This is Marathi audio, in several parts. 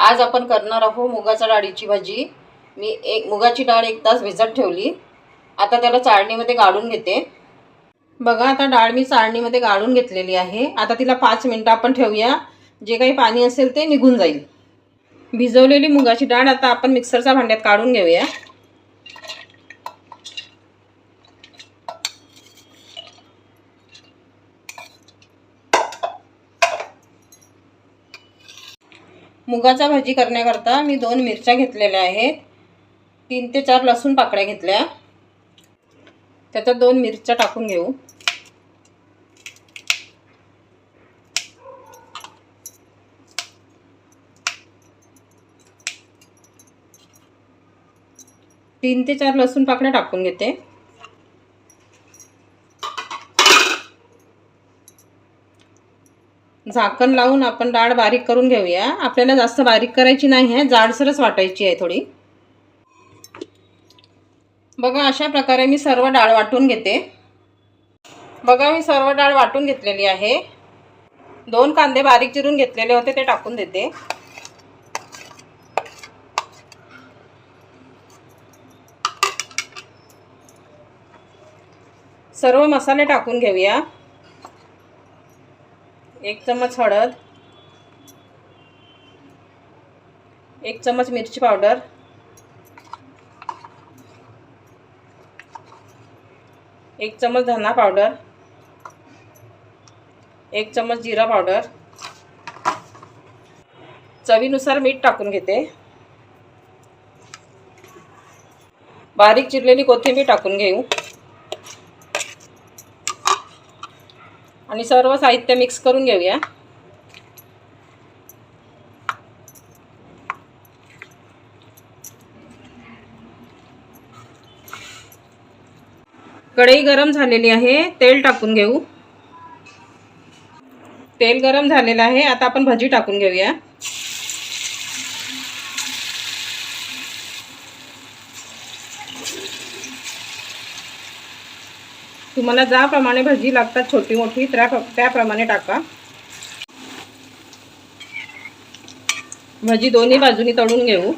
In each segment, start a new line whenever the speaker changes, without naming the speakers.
आज आपण करणार आहोत मुगाच्या डाळीची भाजी. मी एक मुगाची डाळ एक तास भिजत ठेवली. आता त्याला चाळणीमध्ये गाळून घेते. बघा आता डाळ मी चाळणीमध्ये गाळून घेतलेली आहे. आता तिला पाच मिनटं आपण ठेवूया. जे काही पाणी असेल ते निघून जाईल. भिजवलेली मुगाची डाळ आता आपण मिक्सरच्या भांड्यात काढून घेऊया. मुगाचा भाजी करण्याकरता मी दोन मिरच्या घेतलेल्या आहेत. तीन ते चार लसूण पाकळ्या घेतल्या. त्याच्यात दोन मिरच्या टाकून घेऊ. तीन ते चार लसूण पाकळ्या टाकून घेते. झाकण लावून आपण डाळ बारीक करून घेऊया. आपल्याला जास्त बारीक करायची नाही आहे. जाडसरच वाटायची आहे थोडी. बघा अशा प्रकारे मी सर्व डाळ वाटून घेते. बघा मी सर्व डाळ वाटून घेतलेली आहे. दोन कांदे बारीक चिरून घेतलेले होते ते टाकून देते. सर्व मसाले टाकून घेऊया. एक चम्मच हळद एक चम्मच मिरची पावडर एक चम्मच धना पावडर एक चम्मच जिरा पावडर. चवीनुसार मीठ टाकून घेते. बारीक चिरलेली कोथिंबीर टाकून घेऊ. आणि सर्व साहित्य मिक्स करून घेऊया. कढई गरम झालेली आहे तेल टाकून घेऊ. तेल गरम झालेलं आहे आता आपण भजी टाकून घेऊया. तुम्हाला ज्याप्रमाणे भजी लागतात छोटी मोठी त्या त्याप्रमाणे टाका. भजी दोन्ही बाजूनी तळून घेऊ.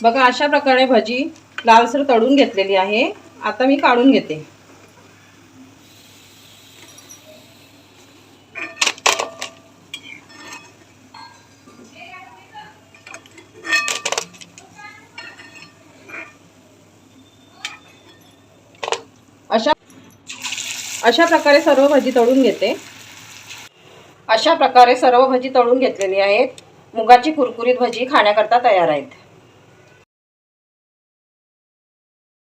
बघा अशा प्रकारे भजी लालसर तळून घेतलेली आहे. आता मी काढून घेते अशा अशा प्रकारे सर्व भजी तळून घेते. अशा प्रकारे सर्व भजी तळून घेतलेली आहेत. मुगाची कुरकुरीत भजी खाण्याकरता तयार आहेत.